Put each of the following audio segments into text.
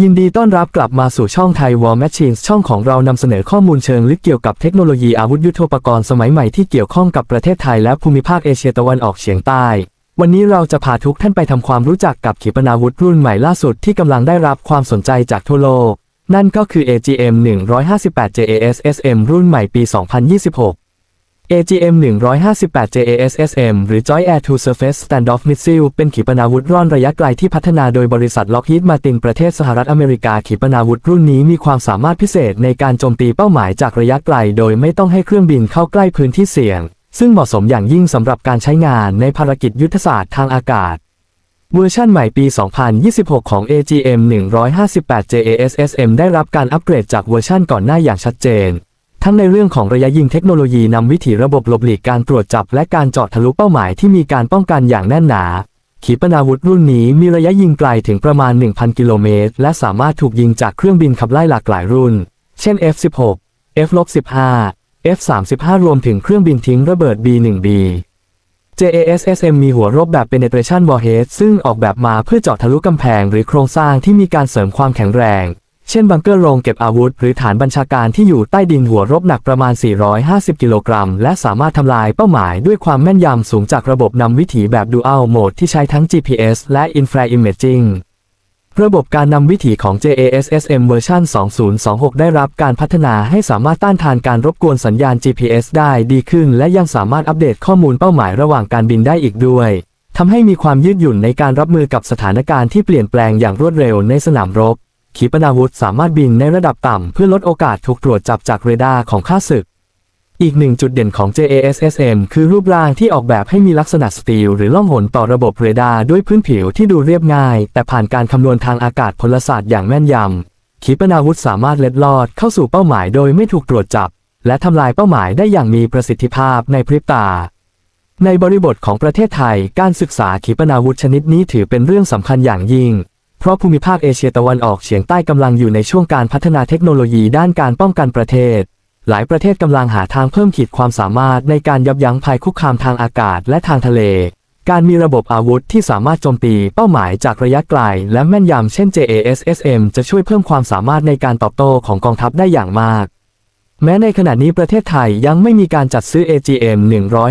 ยินดีต้อนรับกลับมาสู่ช่องไทย War Machines ช่องของเรานำเสนอข้อมูลเชิงลึกเกี่ยวกับเทคโนโลยีอาวุธยุทโธปกรณ์สมัยใหม่ที่เกี่ยวข้องกับประเทศไทยและภูมิภาคเอเชียตะวันออกเฉียงใต้ วันนี้เราจะพาทุกท่านไปทำความรู้จักกับขีปนาวุธรุ่นใหม่ล่าสุดที่กำลังได้รับความสนใจจากทั่วโลก นั่นก็คือ AGM 158 JASSM รุ่นใหม่ปี 2026 AGM 158 JASSM หรือ Joint Air to Surface Standoff Missile เป็นขีปนาวุธร่อนระยะไกลที่พัฒนาโดยบริษัท Lockheed Martin ประเทศสหรัฐอเมริกาขีปนาวุธรุ่นนี้มีความสามารถพิเศษในการโจมตีเป้าหมายจากระยะไกลโดยไม่ต้องให้เครื่องบินเข้าใกล้พื้นที่เสี่ยง ซึ่งเหมาะสมอย่างยิ่งสำหรับการใช้งานในภารกิจยุทธศาสตร์ทางอากาศเวอร์ชันใหม่ปี 2026 ของ AGM 158 JASSM ได้รับการอัปเกรดจากเวอร์ชันก่อนหน้าอย่างชัดเจน ทั้งในเรื่องของระยะยิงเทคโนโลยีนำวิถีระบบหลบหลีกการตรวจจับ และการเจาะทะลุเป้าหมายที่มีการป้องกันอย่างแน่นหนา ขีปนาวุธรุ่นนี้มีระยะยิงไกลถึงประมาณ 1,000 กิโลเมตร และสามารถถูกยิงจากเครื่องบินขับไล่หลากหลายรุ่น เช่น F-16 F-15 F-35 รวมถึงเครื่องบินทิ้งระเบิด B-1B JASSM มีหัวรบแบบ penetration warhead ซึ่งออกแบบมาเพื่อเจาะทะลุกำแพงหรือโครงสร้างที่มีการเสริมความแข็งแรง เช่นบังเกอร์โรงเก็บอาวุธ หรือฐานบัญชาการที่อยู่ใต้ดินหัวรบหนักประมาณ 450 กิโลกรัม และสามารถทำลายเป้าหมายด้วยความแม่นยำสูงจากระบบนำวิถีแบบ Dual Mode ที่ใช้ทั้ง GPS และ Infra Imaging ระบบการนำวิถีของ JASSM เวอร์ชัน2026 ได้รับการพัฒนาให้สามารถต้านทานการรบกวนสัญญาณ GPS ได้ดีขึ้น และยังสามารถอัปเดตข้อมูลเป้าหมายระหว่างการบินได้อีกด้วยทำให้มีความยืดหยุ่นในการรับมือกับสถานการณ์ที่เปลี่ยนแปลงอย่างรวดเร็วในสนามรบ ขีปนาวุธสามารถบินในระดับต่ำเพื่อลดโอกาสถูกตรวจจับจากเรดาร์ของข้าศึก อีกหนึ่งจุดเด่นของ JASSM คือรูปร่างที่ออกแบบให้มีลักษณะสตีลหรือล่องหนต่อระบบเรดาร์ด้วยพื้นผิวที่ดูเรียบง่าย แต่ผ่านการคำนวณทางอากาศพลศาสตร์อย่างแม่นยำ ขีปนาวุธสามารถเล็ดลอดเข้าสู่เป้าหมายโดยไม่ถูกตรวจจับ และทำลายเป้าหมายได้อย่างมีประสิทธิภาพในพริบตาในบริบทของประเทศไทย การศึกษาขีปนาวุธชนิดนี้ถือเป็นเรื่องสำคัญอย่างยิ่ง เพราะภูมิภาคเอเชียตะวันออกเฉียงใต้กำลังอยู่ในช่วงการพัฒนาเทคโนโลยีด้านการป้องกันประเทศ หลายประเทศกำลังหาทางเพิ่มขีดความสามารถในการยับยั้งภัยคุกคามทางอากาศและทางทะเล การมีระบบอาวุธที่สามารถโจมตีเป้าหมายจากระยะไกลและแม่นยำเช่น JASSM จะช่วยเพิ่มความสามารถในการตอบโต้ของกองทัพได้อย่างมาก แม้ในขณะนี้ประเทศไทยยังไม่มีการจัดซื้อ AGM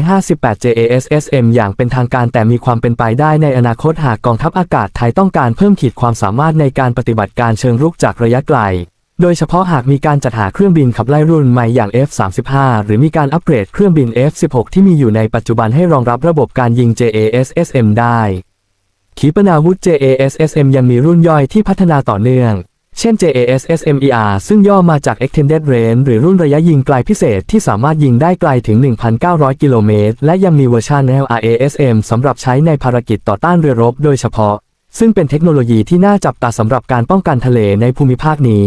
158 JASSM อย่างเป็นทางการแต่มีความเป็นไปได้ในอนาคตหากกองทัพอากาศไทยต้องการเพิ่มขีดความสามารถในการปฏิบัติการเชิงรุกจากระยะไกล โดยเฉพาะหากมีการจัดหาเครื่องบินขับไล่รุ่นใหม่อย่าง F-35 หรือมีการอัปเกรดเครื่องบิน F-16 ที่มีอยู่ในปัจจุบันให้รองรับระบบการยิง JASSM ได้ขีปนาวุธ JASSM ยังมีรุ่นย่อยที่พัฒนาต่อเนื่อง เช่น JASSM-ER ซึ่งย่อมาจาก Extended Range หรือรุ่นระยะยิงไกลพิเศษที่สามารถยิงได้ไกลถึง 1,900 กิโลเมตร และยังมีเวอร์ชัน LRASM สำหรับใช้ในภารกิจต่อต้านเรือรบโดยเฉพาะ ซึ่งเป็นเทคโนโลยีที่น่าจับตาสำหรับการป้องกันทะเลในภูมิภาคนี้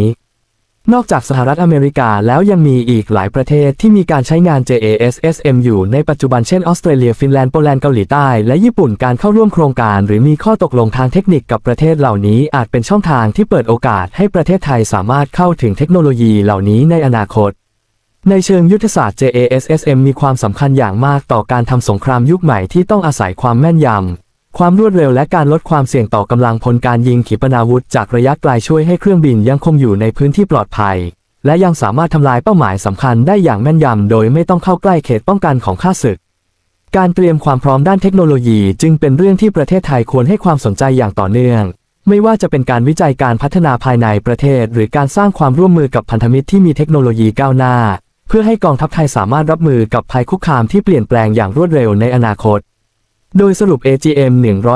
นอกจากสหรัฐอเมริกาแล้วยังมีอีกหลายประเทศที่มีการใช้งาน JASSM อยู่ในปัจจุบันเช่นออสเตรเลีย ฟินแลนด์ โปแลนด์ เกาหลีใต้ และญี่ปุ่นการเข้าร่วมโครงการ หรือมีข้อตกลงทางเทคนิคกับประเทศเหล่านี้อาจเป็นช่องทางที่เปิดโอกาสให้ประเทศไทยสามารถเข้าถึงเทคโนโลยีเหล่านี้ในอนาคต ในเชิงยุทธศาสตร์ JASSM มีความสำคัญอย่างมากต่อการทำสงครามยุคใหม่ที่ต้องอาศัยความแม่นยำ ความรวดเร็วและการลดความเสี่ยงต่อกำลังพลการยิงขีปนาวุธจากระยะไกลช่วยให้เครื่องบินยังคงอยู่ในพื้นที่ปลอดภัย และยังสามารถทำลายเป้าหมายสำคัญได้อย่างแม่นยำโดยไม่ต้องเข้าใกล้เขตป้องกันของข้าศึก การเตรียมความพร้อมด้านเทคโนโลยีจึงเป็นเรื่องที่ประเทศไทยควรให้ความสนใจอย่างต่อเนื่อง ไม่ว่าจะเป็นการวิจัยการพัฒนาภายในประเทศ หรือการสร้างความร่วมมือกับพันธมิตรที่มีเทคโนโลยีก้าวหน้า เพื่อให้กองทัพไทยสามารถรับมือกับภัยคุกคามที่เปลี่ยนแปลงอย่างรวดเร็วในอนาคต โดยสรุป AGM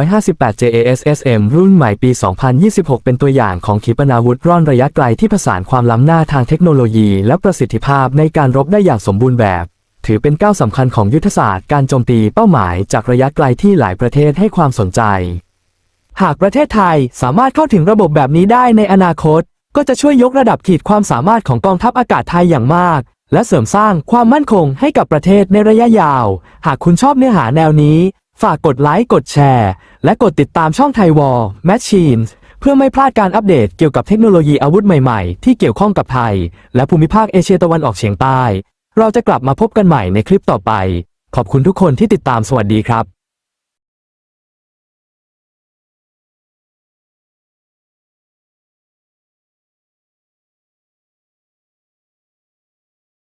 158 JASSM รุ่นใหม่ปี 2026 เป็นตัวอย่างของขีปนาวุธร่อนระยะไกลที่ผสานความล้ำหน้าทางเทคโนโลยีและประสิทธิภาพในการรบได้อย่างสมบูรณ์แบบ ถือเป็นก้าวสำคัญของยุทธศาสตร์การโจมตีเป้าหมายจากระยะไกลที่หลายประเทศให้ความสนใจ หากประเทศไทยสามารถเข้าถึงระบบแบบนี้ได้ในอนาคต ก็จะช่วยยกระดับขีดความสามารถของกองทัพอากาศไทยอย่างมากและเสริมสร้างความมั่นคงให้กับประเทศในระยะยาว หากคุณชอบเนื้อหาแนวนี้ ฝากกดไลค์ กดแชร์ และกดติดตามช่องไทยวอลแมชชีนเพื่อไม่พลาดการอัปเดตเกี่ยวกับเทคโนโลยีอาวุธใหม่ๆ ที่เกี่ยวข้องกับไทย และภูมิภาคเอเชียตะวันออกเฉียงใต้ เราจะกลับมาพบกันใหม่ในคลิปต่อไป ขอบคุณทุกคนที่ติดตามสวัสดีครับ